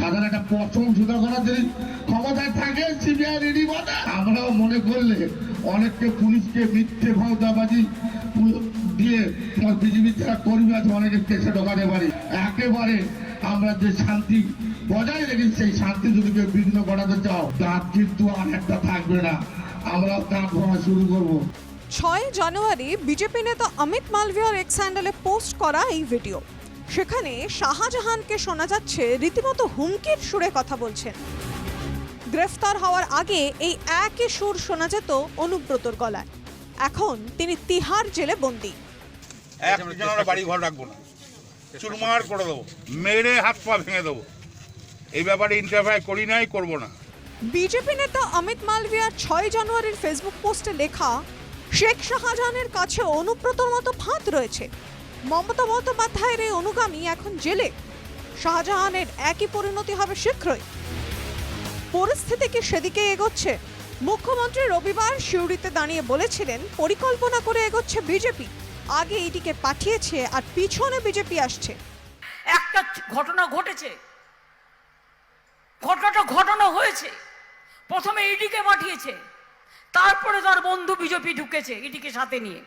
তাদের একটা প্রথম সুদা করার যদি ক্ষমতায় থাকে সিবিআই রেডি আমরাও মনে করলে অনেককে পুলিশকে মিথ্যে ভাওতাবাজি দিয়ে বিজেপি যারা কর্মী আছে অনেকে কেসে ঢোকাতে পারি। একেবারে আমরা যে শান্তি বজায় রেখেছি, সেই শান্তি যদি কেউ বিঘ্ন ঘটাতে চাও দাঁত কিন্তু আর একটা থাকবে না। আমরাও দাঁত ভাঙা শুরু করব। ছয় জানুয়ারি বিজেপি নেতা অমিত মালভিয়ার এক্স হ্যান্ডেলে পোস্ট করা এই ভিডিও সেখানে শাহজাহানকে শোনা যাচ্ছে রীতিমতো হুমকির সুরে কথা বলছেন। গ্রেফতার হওয়ার আগে এই একই সুর শোনা যেত অনুব্রতর গলায়। এখন তিনি তিহার জেলে বন্দী। একজনের বাড়ি ঘর রাখব না। চুরমার করে দেবো মেরে হাত পা ভেঙে দেবো। এই ব্যাপারে ইন্টারফায়ার করি নাই করব না। বিজেপি নেতা অমিত মালভিয়ার ছয় জানুয়ারির ফেসবুক পোস্টে লেখা শেখ শাহজাহানের কাছে অনুব্রতর মতো ফাঁদ রয়েছে। মমতা বন্দ্যোপাধ্যায়ের এই অনুগামী এখন জেলে। শাহজাহানের একই পরিণতি হবে শীঘ্রই। পরিস্থিতি কি সেদিকে এগোচ্ছে? মুখ্যমন্ত্রী রবিবার সিউড়িতে দাঁড়িয়ে বলেছিলেন, পরিকল্পনা করে এগোচ্ছে বিজেপি। আগে এটিকে পাঠিয়েছে আর পিছনে বিজেপি আসছে। একটা ঘটনা ঘটেছে। ঘটনাটা ঘটনা হয়েছে। প্রথমে ইডিকে পাঠিয়েছে। তারপরে তার বন্ধু বিজেপি ঢুকেছে ইডিকে সাথে নিয়ে।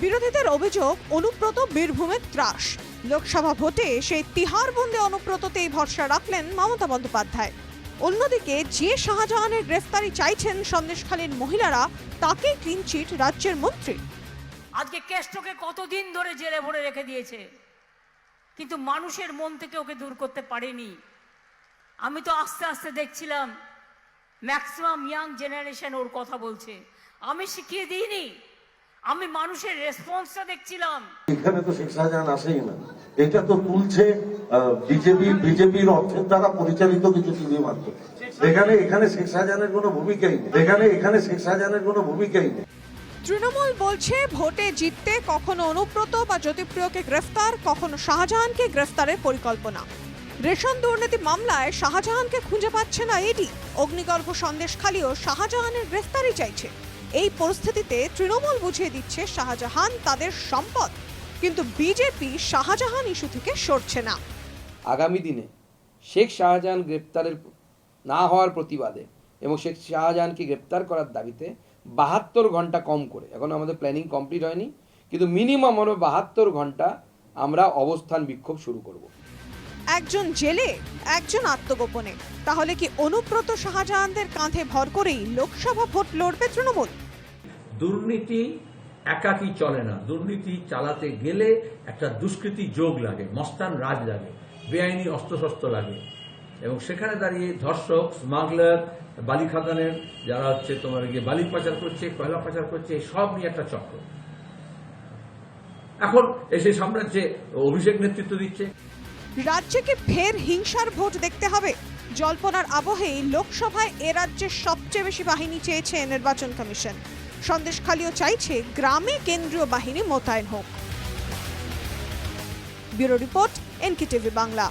বিরোধীদের অভিযোগ, অনুব্রত বীরভূমের ত্রাস। লোকসভা ভোটে সেই তিহার বন্দে অনুব্রততেই ভরসা রাখলেন মমতা বন্দ্যোপাধ্যায়। অন্যদিকে যে শাহজাহানের গ্রেফতারি চাইছেন সন্দেশখালীর মহিলারা তাকেই ক্লিনচিট রাজ্যের মন্ত্রী। আজকে কেষ্টকে কতদিন ধরে জেলে ভরে রেখে দিয়েছে? কিন্তু মানুষের মন থেকে ওকে দূর করতে পারেনি। আমি তো আস্তে আস্তে দেখছিলাম ম্যাক্সিমাম ইয়াং জেনারেশন ওর কথা বলছে। আমি শিখিয়ে দিইনি আমি মানুষের রেসপন্সটা দেখছিলাম। এখানে তো শেখ শাহজাহান আসেই না। এটা তো তুলছে বিজেপি বিজেপির অর্থের দ্বারা পরিচালিত কিছু টিভি মাধ্যম। এখানে এখানে শেখ শাহজাহানের কোনো ভূমিকাই নেই। এখানে এখানে শেখ শাহজাহানের কোনো ভূমিকাই নেই। তৃণমূল বলছে ভোটে জিততে কখনো অনুব্রত বা জ্যোতিপ্রিয়কে গ্রেফতার কখনো শাহজাহানকে গ্রেফতারের পরিকল্পনা। রেশন দুর্নীতি মামলায় শাহজাহানকে খুঁজে পাচ্ছে না ইডি অগ্নিগর্ভ সন্দেশখালীও শাহজাহানের গ্রেফতারই চাইছে। এই পরিস্থিতিতে তৃণমূল বুঝিয়ে দিচ্ছে শাহজাহান তাদের সম্পদ। কিন্তু বিজেপি শাহজাহান ইস্যু থেকে সরছে না। আগামী দিনে শেখ শাহজাহান গ্রেপ্তারের না হওয়ার প্রতিবাদে এবং শেখ শাহজাহানকে গ্রেপ্তার করার দাবিতে বাহাত্তর ঘণ্টা কম করে। এখন আমাদের প্ল্যানিং কমপ্লিট হয়নি কিন্তু মিনিমাম আমরা বাহাত্তর ঘণ্টা আমরা অবস্থান বিক্ষোভ শুরু করব। একজন জেলে একজন আত্মগোপনে। তাহলে কি অনুব্রত শাহজাহানদের কাঁধে ভর করেই লোকসভা ভোট লড়বে তৃণমূল? দুর্নীতি একাকি চলে না। দুর্নীতি চালাতে গেলে একটা দুষ্কৃতি যোগ লাগে, মস্তান রাজ লাগে, বেআইনি অস্ত্রশস্ত্র লাগে। এবং সেখানে দাঁড়িয়ে ধর্ষক, স্মাগলার, বালি খাদানের, যারা হচ্ছে তোমার গিয়ে বালি পাচার করছে, কয়লা পাচার করছে সব নিয়ে একটা চক্র। এখন এসে সাম্রাজ্যে অভিষেক নেতৃত্ব দিচ্ছে। রাজ্যে কি ফের হিংসার ভোট দেখতে হবে? জল্পনার আবহেই লোকসভায় এ রাজ্যের সবচেয়ে বেশি বাহিনী চেয়েছে নির্বাচন কমিশন। সন্দেশখালীও চাইছে গ্রামে কেন্দ্রীয় বাহিনী মোতায়েন হোক। Bureau report NKTV Bangla.